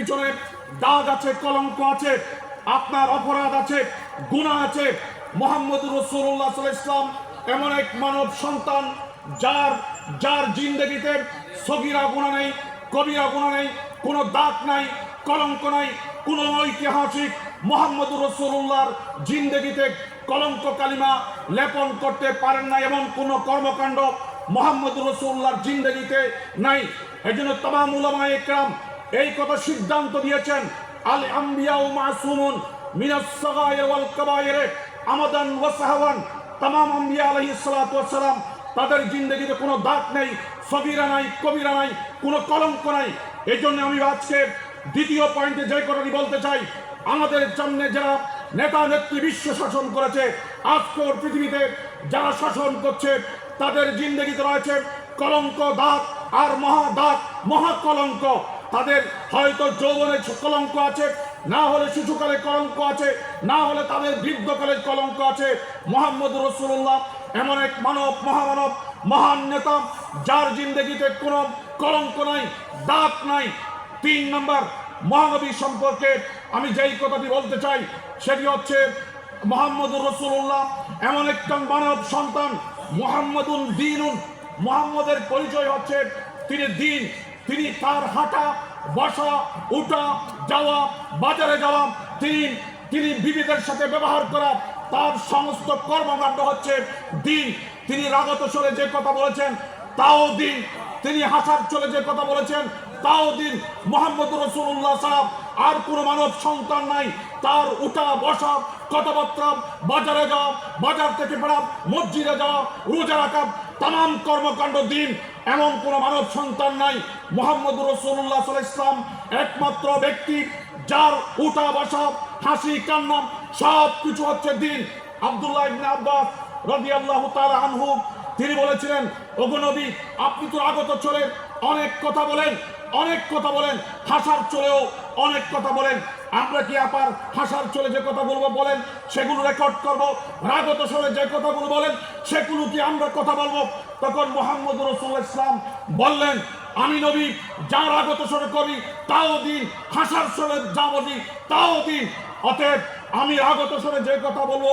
পিছনে দাগ আছে, কলঙ্ক আছে, আপনার অপরাধ আছে গুণা আছে। মোহাম্মদ রসুল্লাহ ইসলাম এমন এক মানব সন্তান, যার যার জিন্দগিতে সগিরা গুণা নেই, কবিরা গুণা নেই, কোনো দাগ নাই, কলঙ্ক নাই, কোনো ঐতিহাসিক মোহাম্মদ রসুল্লাহর জিন্দগিতে কলঙ্ক কালিমা লেপন করতে পারেন না এমন কোনো কর্মকাণ্ড মোহাম্মদ রসুল্লাহর জিন্দগিতে নাই। এই জন্য তমাম উলামা একরাম এই কথা সিদ্ধান্ত দিয়েছেন আল আম্বিয়া ও মাসুমুন মিনাস সাগায়ের ওয়াল কাবায়ের আমাদান ওয়া সাহাওয়ান। তামাম আম্বিয়া আলাইহিস সালাতু ওয়াস সালাম তাদের জিন্দগিতে কোনো দাগ নেই, সগিরা নাই, কবিরা নাই, কোনো কলঙ্ক নাই। এই জন্য আমি আজকে দ্বিতীয় পয়েন্টে যে কথাটি বলতে চাই, আমাদের সামনে যারা নেতা নেত্রী বিশ্ব শাসন করেছে, আজকের পৃথিবীতে যারা শাসন করছে, তাদের জিন্দগিতে রয়েছে কলঙ্ক দাঁত আর মহা দাঁত মহা কলঙ্ক। তাদের হয়তো যৌবনে কলঙ্ক আছে, না হলে শিশুকালে কলঙ্ক আছে, না হলে তাদের বৃদ্ধকালে কলঙ্ক আছে। মোহাম্মদ রসুল্লাহ এমন এক মানব, মহামানব, মহান নেতা, যার জিন্দগিতে কোনো কলঙ্ক নাই দাঁত নাই। তিন নম্বর, মহানবী সম্পর্কে আমি যেই কথাটি বলতে চাই, সেটি হচ্ছে মোহাম্মদুর রসুল্লাহ এমন একটা মানব সন্তান মোহাম্মদুল দিনুন। মোহাম্মদের পরিচয় হচ্ছে তিনি দিন তিনি তার হাঁটা, বসা, উঠা, যাওয়া, বাজারে যাওয়া, তিনি তিনি বিবিদের সাথে ব্যবহার করা, তার সমস্ত কর্মকাণ্ড হচ্ছে দিন। তিনি রাগত স্বরে যে কথা বলেছেন, তাও দিন। তিনি হাসার চলে যে কথা বলেছেন, তাও দিন। মোহাম্মদ রসুল্লাহ সাহেব আর কোনো মানব সন্তান নাই। তার উঠা, বসা, কথাবার্তা, বাজারে যাওয়া, বাজার থেকে বেড়া, মসজিদে যাওয়া, রোজা রাখা তাম কর্মকাণ্ড দিন। এমন কোন মানব সন্তান নাই। মোহাম্মদ রসুল্লাহ ইসলাম একমাত্র ব্যক্তি যার উঠা বসা, হাসি, কান্না সব কিছু হচ্ছে দিন। আবদুল্লাহ ইবনে আব্বাস রবি আল্লাহ আনহু, তিনি বলেছিলেন, ওগো আপনি তো আগত চলে অনেক কথা বলেন অনেক কথা বলেন হাসার চলেও অনেক কথা বলেন। আমরা কি আপার হাসার চলে যে কথা বলব বলেন? সেগুলো রেকর্ড করব। রাগত সরে যে কথাগুলো বলেন, সেগুলো কি আমরা কথা বলব? তখন মোহাম্মদ রসুল ইসলাম বললেন, আমি নবী যার আগত স্বরে করি, তাও দিন। হাসার স্বরে যা দিন তাও দিন। অতএব আমি আগত স্বরে যে কথা বলব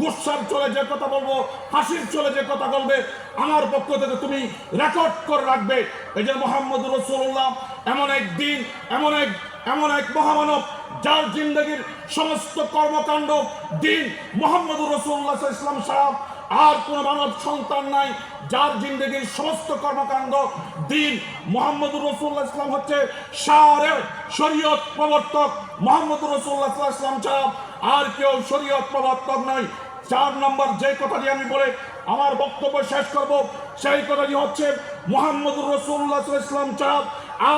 গুসার চলে যে কথা বলব, হাসির চলে যে কথা বলবে, আমার পক্ষ থেকে তুমি রেকর্ড করে রাখবে। এই যে মোহাম্মদ রসুল্লাহ এমন এক দিন, এমন এক এমন এক মহামানব, যার জিন্দগির সমস্ত কর্মকাণ্ড, দিন মোহাম্মদ রসুল্লাহ ইসলাম সাহেব, আর কোন মানব সন্তান নাই, যার জিন্দগির সমস্ত কর্মকাণ্ড, দিন মোহাম্মদ রসুল্লাহ ইসলাম হচ্ছে সারে শরীয়ত প্রবর্তক মোহাম্মদ রসুল্লাহ ইসলাম ছাড়া আর কেউ শরীয়ত প্রবর্তক নয় চার নম্বর যে কথাটি আমি বলে আমার বক্তব্য শেষ করব, সেই কথাটি হচ্ছে মোহাম্মদ রসুল্লাহ ইসলাম ছাড়া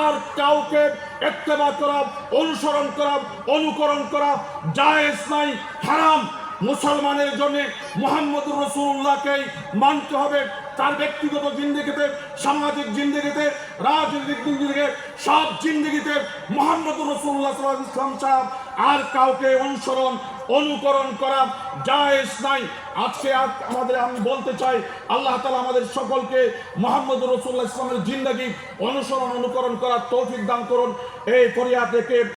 আর কাউকে এত্তেবা করা, অনুসরণ করা, অনুকরণ করা জায়েজ নাই, হারাম। মুসলমানের জন্য মোহাম্মদ রসুল্লাহকেই মানতে হবে। তার ব্যক্তিগত জিন্দগিতে, সামাজিক জিন্দগিতে, রাজনৈতিক জিন্দগিতে, সব জিন্দগিতে মোহাম্মদ রসুল্লাহ ইসলাম সাহেব আর কাউকে অনুসরণ, অনুকরণ করা জায়েজ নাই। আজকে আমাদের আমি বলতে চাই, আল্লাহ তালা আমাদের সকলকে মোহাম্মদ রসুল্লাহ ইসলামের জিন্দাগি অনুসরণ, অনুকরণ করার তৌফিক দান করুন। এই পরিয়া থেকে